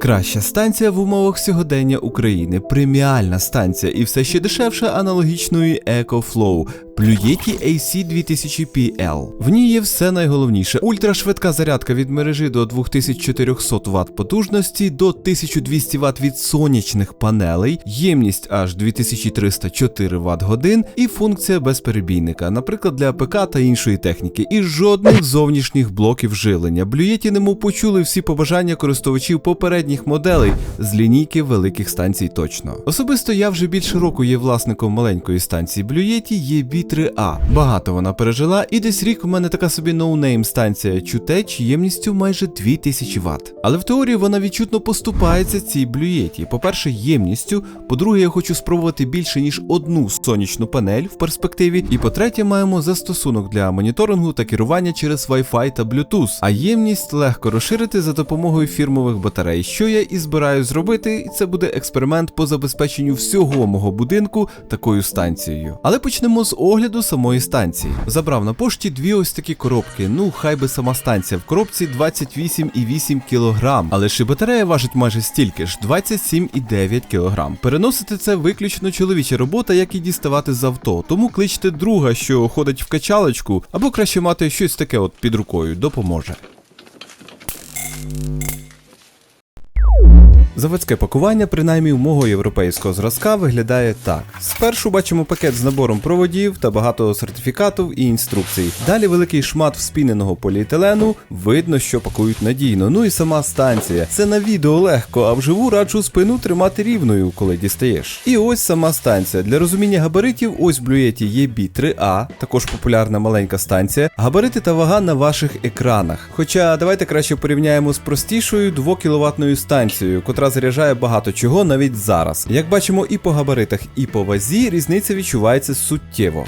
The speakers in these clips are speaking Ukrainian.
Краща станція в умовах сьогодення України, преміальна станція і все ще дешевше аналогічної EcoFlow Blue AC 2000PL. В ній є все найголовніше: ультрашвидка зарядка від мережі до 2400 Вт потужності до 1200 Вт від сонячних панелей, ємність аж 2304 Вт годин і функція безперебійника, наприклад, для ПК та іншої техніки, і жодних зовнішніх блоків жилення. Блюєті немов почули всі побажання користувачів попередніх моделей з лінійки великих станцій точно. Особисто я вже більше року є власником маленької станції Блюєті EB3A. Багато вона пережила, і десь рік у мене така собі ноунейм станція Чутеч ємністю майже 2000 Вт. Але в теорії вона відчутно поступається цій блюєті. По-перше, ємністю, по-друге, я хочу спробувати більше ніж одну сонячну панель в перспективі. І по-третє, маємо застосунок для моніторингу та керування через Wi-Fi та Bluetooth, а ємність легко розширити за допомогою фірмових батарей, що я і збираю зробити, і це буде експеримент по забезпеченню всього мого будинку такою станцією. Але почнемо з огляду самої станції. Забрав на пошті дві ось такі коробки. Ну, хай би сама станція в коробці 28,8 кг, але ж і батарея важить майже стільки ж 27,9 кг. Переносити це виключно чоловіча робота, як і діставати з авто. Тому кличте друга, що ходить в качалочку, або краще мати щось таке от під рукою, допоможе. Заводське пакування, принаймні у мого європейського зразка, виглядає так: спершу бачимо пакет з набором проводів та багато сертифікатів і інструкцій. Далі великий шмат вспіненого поліетилену, видно, що пакують надійно. Ну і сама станція. Це на відео легко, а вживу раджу спину тримати рівною, коли дістаєш. І ось сама станція. Для розуміння габаритів, ось в блюєті EB3A, також популярна маленька станція. Габарити та вага на ваших екранах. Хоча давайте краще порівняємо з простішою 2 кВт станцією, котра заряджає багато чого навіть зараз. Як бачимо, і по габаритах, і по вазі різниця відчувається суттєво.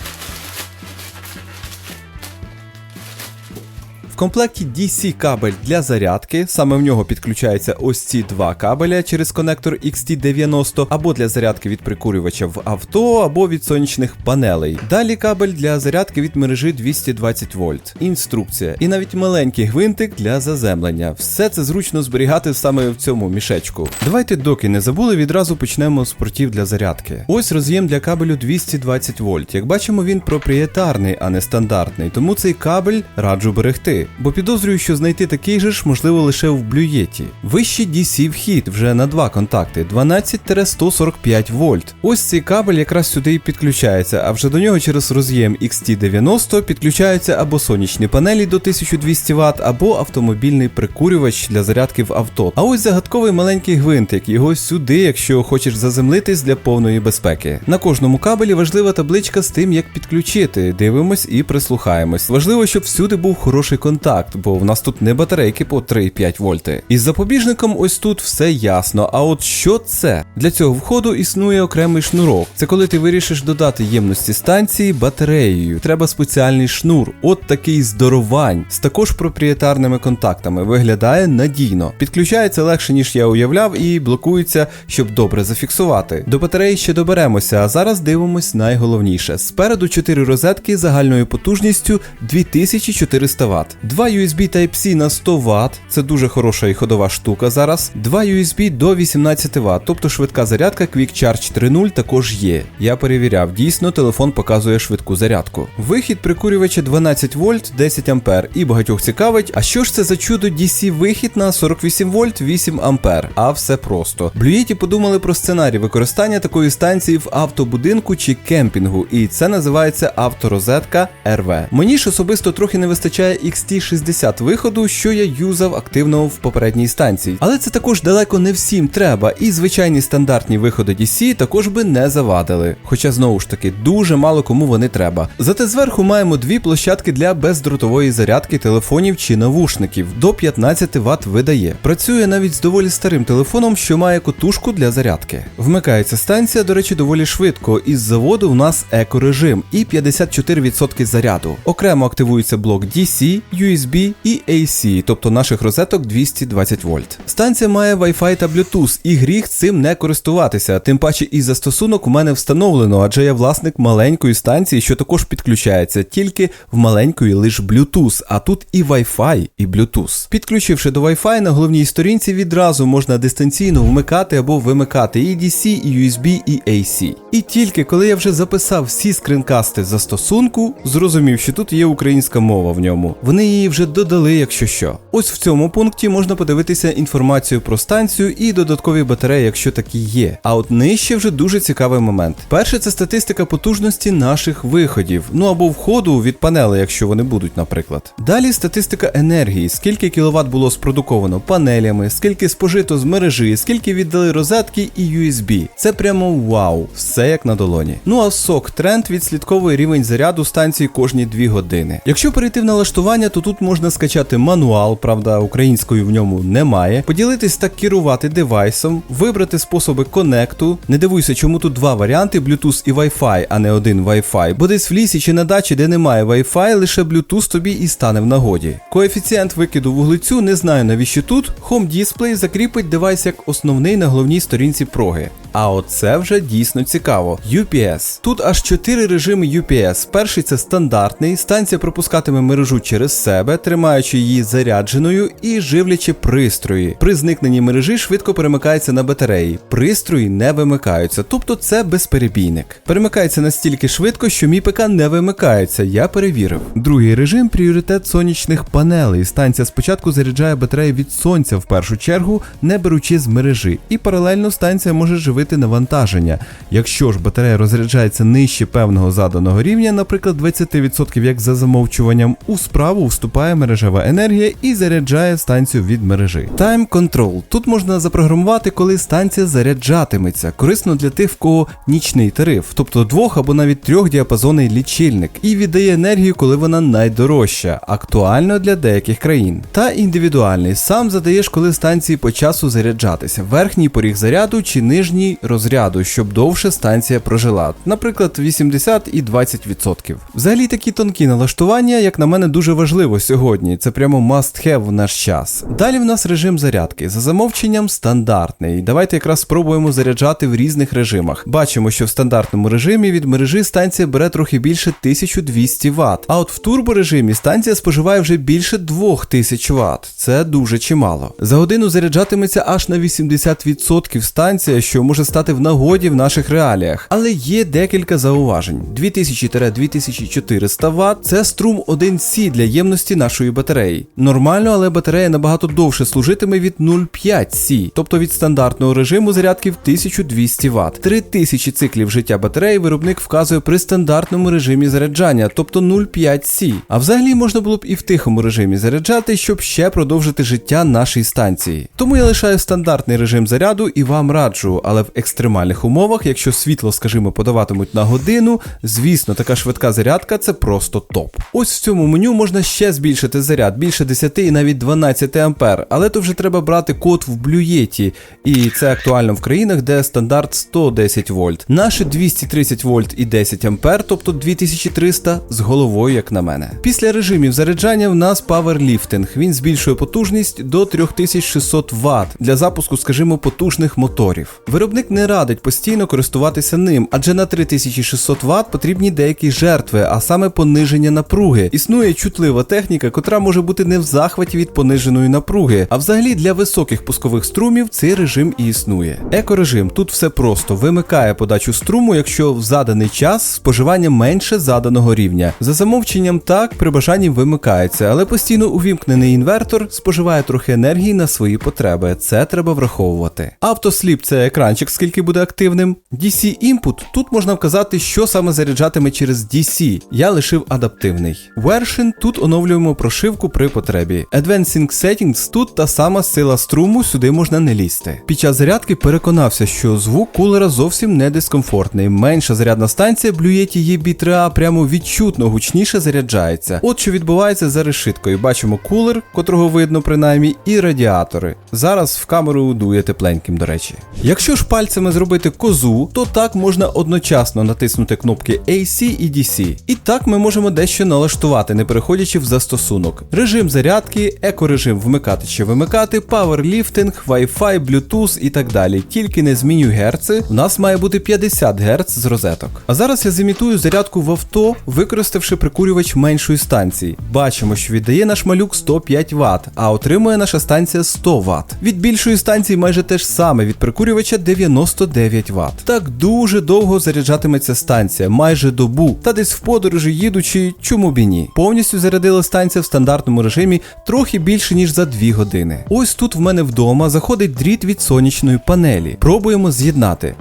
Комплекті DC кабель для зарядки, саме в нього підключаються ось ці два кабеля через конектор XT90 або для зарядки від прикурювача в авто, або від сонячних панелей. Далі кабель для зарядки від мережі 220 вольт, інструкція і навіть маленький гвинтик для заземлення. Все це зручно зберігати саме в цьому мішечку. Давайте, доки не забули, відразу почнемо з портів для зарядки. Ось роз'єм для кабелю 220 вольт. Як бачимо, він проприєтарний, а не стандартний, тому цей кабель раджу берегти бо підозрюю, що знайти такий же ж можливо лише в блюєті. Вищий DC вхід вже на два контакти 12-145 вольт. Ось цей кабель якраз сюди і підключається, а вже до нього через роз'єм XT90 підключаються або сонячні панелі до 1200 Вт, або автомобільний прикурювач для зарядки в авто. А ось загадковий маленький гвинтик, його сюди, якщо хочеш заземлитись для повної безпеки. На кожному кабелі важлива табличка з тим, як підключити. Дивимось і прислухаємось. Важливо, щоб всюди був хороший контакт контакт, бо в нас тут не батарейки по 3,5 вольти. Із запобіжником ось тут все ясно. А от що це? Для цього входу існує окремий шнурок. Це коли ти вирішиш додати ємності станції батареєю. Треба спеціальний шнур. От такий здоровань з також проприєтарними контактами. Виглядає надійно. Підключається легше, ніж я уявляв, і блокується, щоб добре зафіксувати. До батареї ще доберемося, а зараз дивимось найголовніше. Спереду 4 розетки загальною потужністю 2400 Вт. Два USB Type-C на 100 Вт, це дуже хороша і ходова штука зараз. Два USB до 18 Вт, тобто швидка зарядка Quick Charge 3.0 також є. Я перевіряв, дійсно телефон показує швидку зарядку. Вихід прикурювача 12 вольт 10 А і багатьох цікавить, а що ж це за чудо DC вихід на 48 вольт 8 А? А все просто. Блюєті подумали про сценарій використання такої станції в автобудинку чи кемпінгу, і це називається авторозетка RV. Мені ж особисто трохи не вистачає XT 60 виходу, що я юзав активно в попередній станції. Але це також далеко не всім треба, і звичайні стандартні виходи DC також би не завадили. Хоча знову ж таки дуже мало кому вони треба. Зате зверху маємо дві площадки для бездротової зарядки телефонів чи навушників до 15 Вт видає. Працює навіть з доволі старим телефоном, що має котушку для зарядки. Вмикається станція, до речі, доволі швидко. Із заводу у нас екорежим і 54% заряду. Окремо активується блок DC, USB і AC, тобто наших розеток 220 вольт. Станція має Wi-Fi та Bluetooth, і гріх цим не користуватися. Тим паче і застосунок у мене встановлено, адже я власник маленької станції, що також підключається тільки в маленької лише Bluetooth, а тут і Wi-Fi, і Bluetooth. Підключивши до Wi-Fi на головній сторінці відразу можна дистанційно вмикати або вимикати і DC, і USB, і AC. І тільки коли я вже записав всі скринкасти застосунку, зрозумів, що тут є українська мова в ньому. Вони її вже додали, якщо що. Ось в цьому пункті можна подивитися інформацію про станцію і додаткові батареї, якщо такі є. А от нижче вже дуже цікавий момент. Перше, це статистика потужності наших виходів, ну або входу від панели, якщо вони будуть, наприклад. Далі статистика енергії, скільки кіловат було спродуковано панелями, скільки спожито з мережі, скільки віддали розетки і USB. Це прямо вау, все як на долоні. Ну а сок тренд відслідковує рівень заряду станції кожні 2 години. Якщо перейти в налаштування, то тут можна скачати мануал, правда, української в ньому немає, поділитись та керувати девайсом, вибрати способи конекту. Не дивуйся, чому тут два варіанти: Bluetooth і Wi-Fi, а не один Wi-Fi. Бо десь в лісі чи на дачі, де немає Wi-Fi, лише Bluetooth тобі і стане в нагоді. Коефіцієнт викиду вуглецю не знаю навіщо тут. Home Display закріпить девайс як основний на головній сторінці проги. А оце вже дійсно цікаво. UPS. Тут аж 4 режими UPS. Перший це стандартний. Станція пропускатиме мережу через себе, тримаючи її зарядженою і живлячи пристрої. При зникненні мережі швидко перемикається на батареї. Пристрої не вимикаються, тобто це безперебійник. Перемикається настільки швидко, що мій ПК не вимикається. Я перевірив. Другий режим пріоритет сонячних панелей. Станція спочатку заряджає батареї від сонця в першу чергу, не беручи з мережі. І паралельно станція може живити навантаження. Якщо ж батарея розряджається нижче певного заданого рівня, наприклад, 20% як за замовчуванням, у справу вступає мережева енергія і заряджає станцію від мережі. Time Control. Тут можна запрограмувати, коли станція заряджатиметься. Корисно для тих, в кого нічний тариф, тобто двох або навіть трьох діапазонний лічильник, і віддає енергію, коли вона найдорожча, актуально для деяких країн. Та індивідуальний. Сам задаєш, коли станції по часу заряджатися, верхній поріг заряду чи нижній розряду, щоб довше станція прожила, наприклад, 80 і 20%. Взагалі такі тонкі налаштування, як на мене, дуже важливо сьогодні. Це прямо must have в наш час. Далі в нас режим зарядки. За замовченням стандартний. Давайте якраз спробуємо заряджати в різних режимах. Бачимо, що в стандартному режимі від мережі станція бере трохи більше 1200 Вт. А от в турборежимі станція споживає вже більше 2000 Вт. Це дуже чимало. За годину заряджатиметься аж на 80% станція, що може стати в нагоді в наших реаліях. Але є декілька зауважень: 2000-2400 Вт це струм 1С для ємності нашої батареї. Нормально, але батарея набагато довше служитиме від 0,5 С, тобто від стандартного режиму зарядки в 1200 Вт. 3000 циклів життя батареї виробник вказує при стандартному режимі заряджання, тобто 0,5 С. А взагалі можна було б і в тихому режимі заряджати, щоб ще продовжити життя нашої станції. Тому я лишаю стандартний режим заряду і вам раджу, але в екстремальних умовах, якщо світло, скажімо, подаватимуть на годину, звісно, така швидка зарядка це просто топ. Ось в цьому меню можна ще збільшити заряд більше 10 і навіть 12 ампер, але то вже треба брати код в блюєті, і це актуально в країнах, де стандарт 110 вольт. Наше 230 вольт і 10 ампер, тобто 2300 з головою, як на мене. Після режимів заряджання в нас паверліфтинг. Він збільшує потужність до 3600 Вт для запуску, скажімо, потужних моторів. Виробник не радить постійно користуватися ним, адже на 3600 Вт потрібні деякі жертви, а саме пониження напруги. Існує чутлива техніка, котра може бути не в захваті від пониженої напруги. А взагалі для високих пускових струмів цей режим і існує. Екорежим тут все просто вимикає подачу струму, якщо в заданий час споживання менше заданого рівня. За замовченням так при бажанні вимикається, але постійно увімкнений інвертор споживає трохи енергії на свої потреби. Це треба враховувати. Автосліп це екранчик, скільки буде активним. DC Input тут можна вказати, що саме заряджатиме через DC. Я лишив адаптивний. Version тут оновлюємо прошивку при потребі. Advancing Settings тут та сама сила струму, сюди можна не лізти. Під час зарядки переконався, що звук кулера зовсім не дискомфортний. Менша зарядна станція Bluetooth EB3A прямо відчутно гучніше заряджається. От що відбувається за решиткою. Бачимо кулер, котрого видно принаймні, і радіатори. Зараз в камеру дує тепленьким, до речі. Якщо ж пальцями зробити козу, то так можна одночасно натиснути кнопки AC і DC. І так ми можемо дещо налаштувати, не переходячи в застосунок. Режим зарядки, екорежим вмикати чи вимикати, пауерліфтинг, Wi-Fi, Bluetooth і так далі. Тільки не змінюй герци, у нас має бути 50 Гц з розеток. А зараз я зімітую зарядку в авто, використавши прикурювач меншої станції. Бачимо, що віддає наш малюк 105 Вт, а отримує наша станція 100 Вт. Від більшої станції майже те ж саме, від прикурювача 99 Вт. Так дуже довго заряджатиметься станція, майже добу, та десь в подорожі їдучи, чому б і ні. Повністю зарядила станція в стандартному режимі трохи більше ніж за 2 години. Ось тут в мене вдома заходить дріт від сонячної панелі. Пробуємо з'єднати.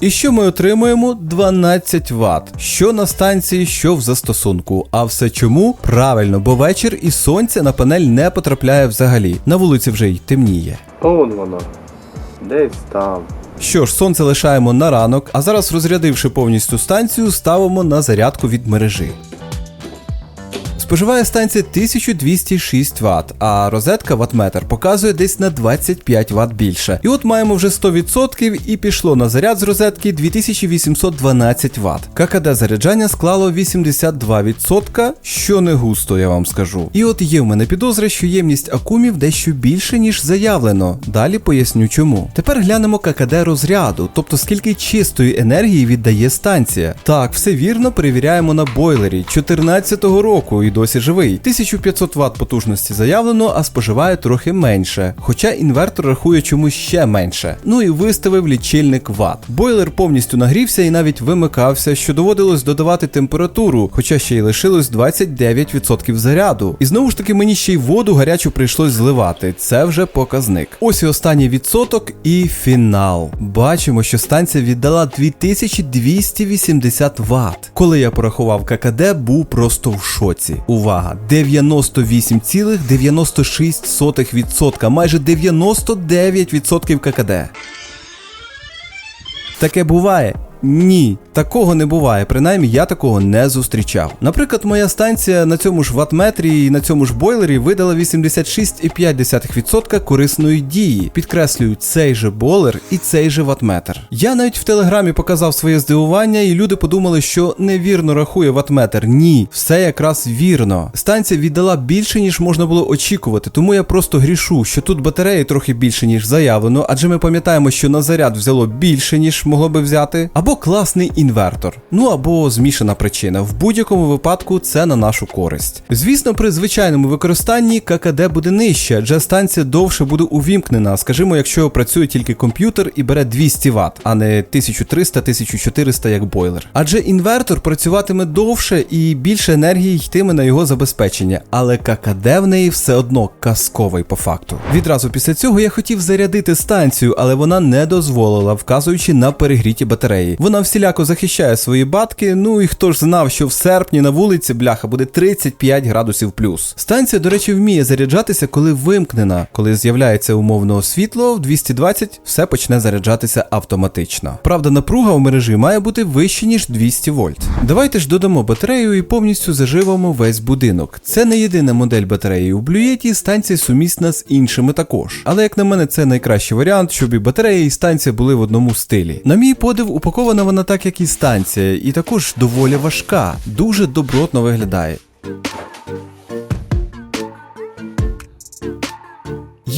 І що ми отримуємо? 12 Вт. Що на станції, що в застосунку. А все чому? Правильно, бо вечір і сонце на панель не потрапляє взагалі. На вулиці вже й темніє. Он воно. Десь там. Що ж, сонце лишаємо на ранок, а зараз, розрядивши повністю станцію, ставимо на зарядку від мережі. Споживає станція 1206 Вт, а розетка ваттметр показує десь на 25 Вт більше. І от маємо вже 100% і пішло на заряд з розетки 2812 Вт. ККД заряджання склало 82%, що не густо, я вам скажу. І от є в мене підозра, що ємність акумів дещо більше, ніж заявлено. Далі поясню чому. Тепер глянемо ККД розряду, тобто скільки чистої енергії віддає станція. Так, все вірно, перевіряємо на бойлері 14-го року і досі живий. 1500 Вт потужності заявлено, а споживає трохи менше. Хоча інвертор рахує чомусь ще менше. Ну і виставив лічильник Вт. Бойлер повністю нагрівся і навіть вимикався, що доводилось додавати температуру, хоча ще й лишилось 29% заряду. І знову ж таки мені ще й воду гарячу прийшлось зливати. Це вже показник. Ось і останній відсоток і фінал. Бачимо, що станція віддала 2280 Вт. Коли я порахував ККД, був просто в шоці. Увага! 98,96%, майже 99% ККД. Таке буває? Ні, такого не буває. Принаймні я такого не зустрічав. Наприклад, моя станція на цьому ж ватметрі і на цьому ж бойлері видала 86,5% корисної дії. Підкреслюю, цей же бойлер і цей же ватметр. Я навіть в телеграмі показав своє здивування, і люди подумали, що невірно рахує ватметр. Ні, все якраз вірно. Станція віддала більше, ніж можна було очікувати, тому я просто грішу, що тут батареї трохи більше, ніж заявлено, адже ми пам'ятаємо, що на заряд взяло більше, ніж могло би взяти. Або класний інвертор, ну або змішана причина. В будь-якому випадку це на нашу користь. Звісно, при звичайному використанні ККД буде нижче, адже станція довше буде увімкнена, скажімо, якщо працює тільки комп'ютер і бере 200 Вт, а не 1300-1400 як бойлер. Адже інвертор працюватиме довше і більше енергії йтиме на його забезпечення, але ККД в неї все одно казковий по факту. Відразу після цього я хотів зарядити станцію, але вона не дозволила, вказуючи на перегріті батареї. Вона всіляко захищає свої батки. Ну і хто ж знав, що в серпні на вулиці бляха буде 35 градусів плюс. Станція, до речі, вміє заряджатися, коли вимкнена. Коли з'являється умовно світло, в 220 все почне заряджатися автоматично. Правда, напруга у мережі має бути вище, ніж 200 вольт. Давайте ж додамо батарею і повністю заживемо весь будинок. Це не єдина модель батареї у Блюєті, станція сумісна з іншими також. Але як на мене, це найкращий варіант, щоб і батарея, і станція були в одному стилі. На мій подив, упакована вона так, як і станція, і також доволі важка, дуже добротно виглядає.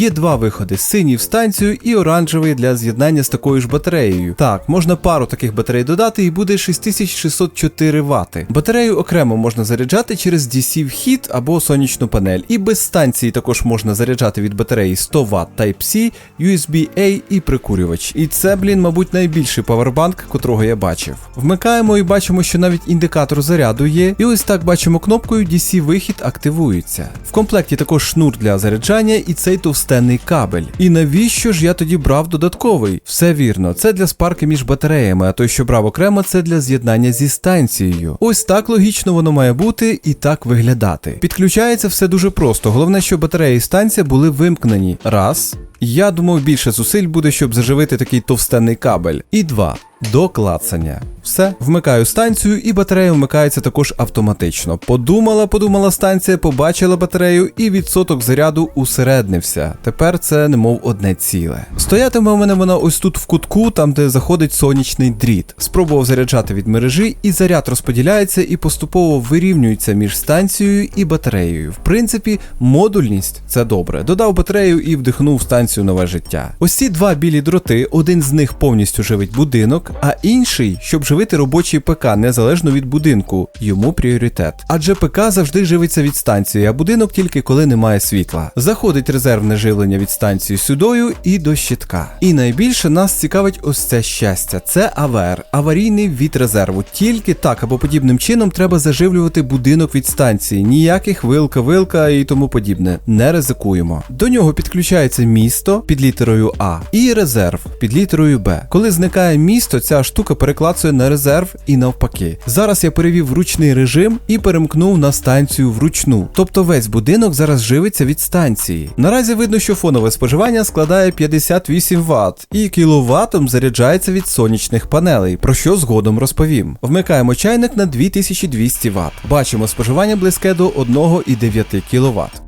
Є два виходи: синій в станцію і оранжевий для з'єднання з такою ж батареєю. Так, можна пару таких батарей додати і буде 6604 Вт. Батарею окремо можна заряджати через DC вхід або сонячну панель. І без станції також можна заряджати від батареї 100 Вт Type-C, USB-A і прикурювач. І це, блін, мабуть, найбільший павербанк, котрого я бачив. Вмикаємо і бачимо, що навіть індикатор заряду є. І ось так бачимо кнопкою DC вихід активується. В комплекті також шнур для заряджання і цей товстенний кабель. І навіщо ж я тоді брав додатковий? Все вірно, це для спарки між батареями, а той, що брав окремо, це для з'єднання зі станцією. Ось так логічно воно має бути і так виглядати. Підключається все дуже просто. Головне, щоб батарея і станція були вимкнені. Раз. Я думав, більше зусиль буде, щоб заживити такий товстенний кабель. І два. до клацання. Все, вмикаю станцію, і батарея вмикається також автоматично. Подумала, подумала станція, побачила батарею, і відсоток заряду усереднився. Тепер це немов одне ціле. Стоятиме у мене вона ось тут в кутку, там де заходить сонячний дріт. Спробував заряджати від мережі, і заряд розподіляється і поступово вирівнюється між станцією і батареєю. В принципі, модульність це добре. Додав батарею і вдихнув станцію нове життя. Ось ці два білі дроти, один з них повністю живить будинок, а інший, щоб живити робочий ПК незалежно від будинку, йому пріоритет. Адже ПК завжди живиться від станції, а будинок тільки коли немає світла. Заходить резервне живлення від станції сюдою і до щитка. І найбільше нас цікавить ось це щастя. Це АВР, аварійний від резерву. Тільки так або подібним чином треба заживлювати будинок від станції. Ніяких вилка-вилка і тому подібне. Не ризикуємо. До нього підключається місто під літерою А і резерв під літерою Б. Коли зникає місто, ця штука переклацує на резерв і навпаки. Зараз я перевів вручний режим і перемкнув на станцію вручну. Тобто весь будинок зараз живиться від станції. Наразі видно, що фонове споживання складає 58 Вт і кіловатом заряджається від сонячних панелей, про що згодом розповім. Вмикаємо чайник на 2200 Вт. Бачимо споживання близьке до 1,9 кВт.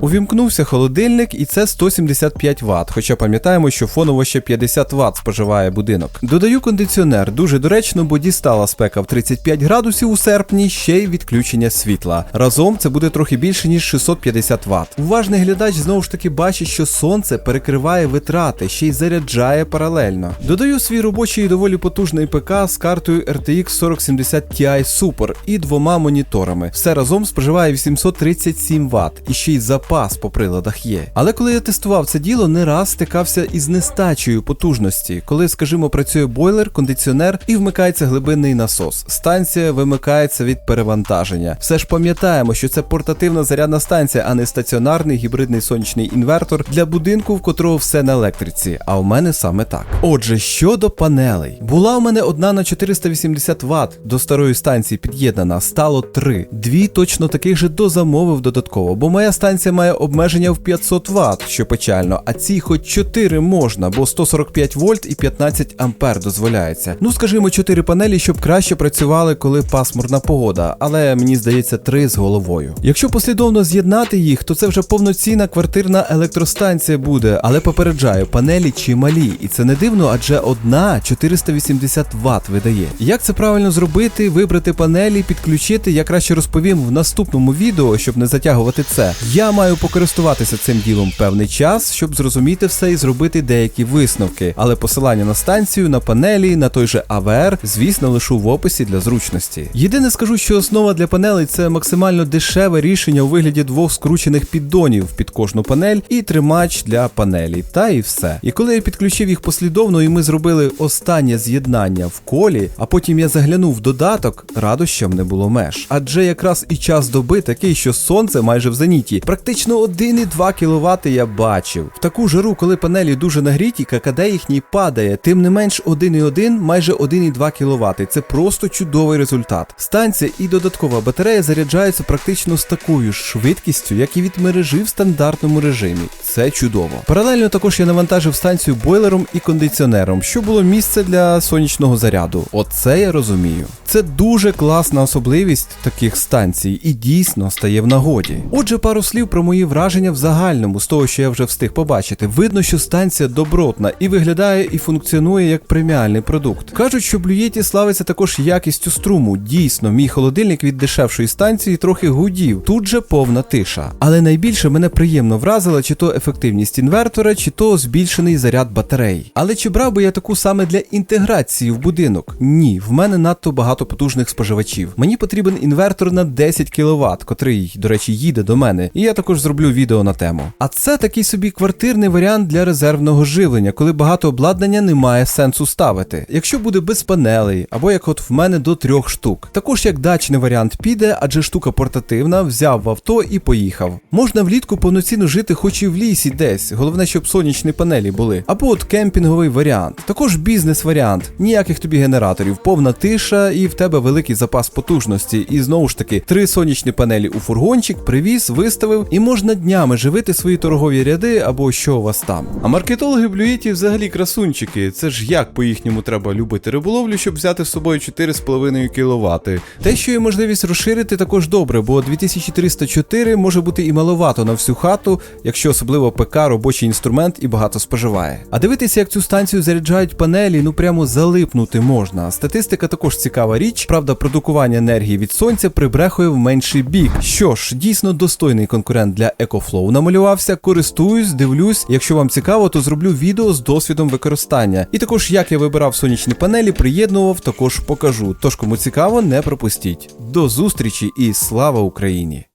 Увімкнувся холодильник, і це 175 Вт, хоча пам'ятаємо, що фоново ще 50 Вт споживає будинок. Додаю кондиціонер, дуже доречно, бо дістала спека в 35 градусів у серпні, ще й відключення світла. Разом це буде трохи більше, ніж 650 Вт. Уважний глядач знову ж таки бачить, що сонце перекриває витрати, ще й заряджає паралельно. Додаю свій робочий доволі потужний ПК з картою RTX 4070 Ti Super і двома моніторами. Все разом споживає 837 Вт і ще й запас по приладах є. Але коли я тестував це діло, не раз стикався із нестачею потужності, коли, скажімо, працює бойлер, кондиціонер і вмикається глибинний насос. Станція вимикається від перевантаження. Все ж пам'ятаємо, що це портативна зарядна станція, а не стаціонарний гібридний сонячний інвертор для будинку, в котрого все на електриці. А у мене саме так. Отже, щодо панелей, була у мене одна на 480 Вт до старої станції під'єднана, стало три. Дві точно таких же дозамовив додатково, бо моя станція має обмеження в 500 Вт, що печально, а ці хоч 4 можна, бо 145 вольт і 15 ампер дозволяється. Ну скажімо, 4 панелі, щоб краще працювали, коли пасмурна погода, але мені здається, 3 з головою. Якщо послідовно з'єднати їх, то це вже повноцінна квартирна електростанція буде, але попереджаю, панелі чималі, і це не дивно, адже одна 480 Вт видає. Як це правильно зробити, вибрати панелі, підключити, я краще розповім в наступному відео, щоб не затягувати це. Я маю покористуватися цим ділом певний час, щоб зрозуміти все і зробити деякі висновки. Але посилання на станцію, на панелі, на той же АВР, звісно, лишу в описі для зручності. Єдине скажу, що основа для панелей це максимально дешеве рішення у вигляді двох скручених піддонів під кожну панель і тримач для панелі. Та і все. І коли я підключив їх послідовно, і ми зробили останнє з'єднання в колі, а потім я заглянув в додаток, радощам не було меж. Адже якраз і час доби такий, що сонце майже в зеніті. Практично 1,2 кВт я бачив. В таку жару, коли панелі дуже нагріті, ККД їхній падає, тим не менш 1,1 майже 1,2 кВт. Це просто чудовий результат. Станція і додаткова батарея заряджаються практично з такою ж швидкістю, як і від мережі в стандартному режимі. Це чудово. Паралельно також я навантажив станцію бойлером і кондиціонером, що було місце для сонячного заряду. Оце я розумію. Це дуже класна особливість таких станцій і дійсно стає в нагоді. Отже, пару слів про мої враження в загальному, з того, що я вже встиг побачити. Видно, що станція добротна і виглядає і функціонує як преміальний продукт. Кажуть, що Блюєті славиться також якістю струму. Дійсно, мій холодильник від дешевшої станції трохи гудів. Тут же повна тиша. Але найбільше мене приємно вразила чи то ефективність інвертора, чи то збільшений заряд батарей. Але чи брав би я таку саме для інтеграції в будинок? Ні, в мене надто багато потужних споживачів. Мені потрібен інвертор на 10 кВт, котрий, до речі, їде до мене. І я також зроблю відео на тему. А це такий собі квартирний варіант для резервного живлення, коли багато обладнання немає сенсу ставити. Якщо буде без панелей, або як от в мене до трьох штук. Також як дачний варіант піде, адже штука портативна, взяв в авто і поїхав. Можна влітку повноцінно жити, хоч і в лісі десь. Головне, щоб сонячні панелі були. Або от кемпінговий варіант. Також бізнес-варіант. Ніяких тобі генераторів, повна тиша, і в тебе великий запас потужності. І знову ж таки, три сонячні панелі у фургончик, привіз, виставив і можна днями живити свої торгові ряди або що у вас там. А маркетологи блюїті взагалі красунчики. Це ж як по-їхньому треба любити риболовлю, щоб взяти з собою 4,5 кВт. Те, що є можливість розширити, також добре, бо 2304 може бути і маловато на всю хату, якщо особливо ПК, робочий інструмент і багато споживає. А дивитися, як цю станцію заряджають панелі, ну прямо залипнути можна. Статистика також річ. Правда, продукування енергії від сонця прибрехує в менший бік. Що ж, дійсно достойний конкурент для EcoFlow намалювався. Користуюсь, дивлюсь. Якщо вам цікаво, то зроблю відео з досвідом використання. І також як я вибирав сонячні панелі, приєднував, також покажу. Тож кому цікаво, не пропустіть. До зустрічі і слава Україні!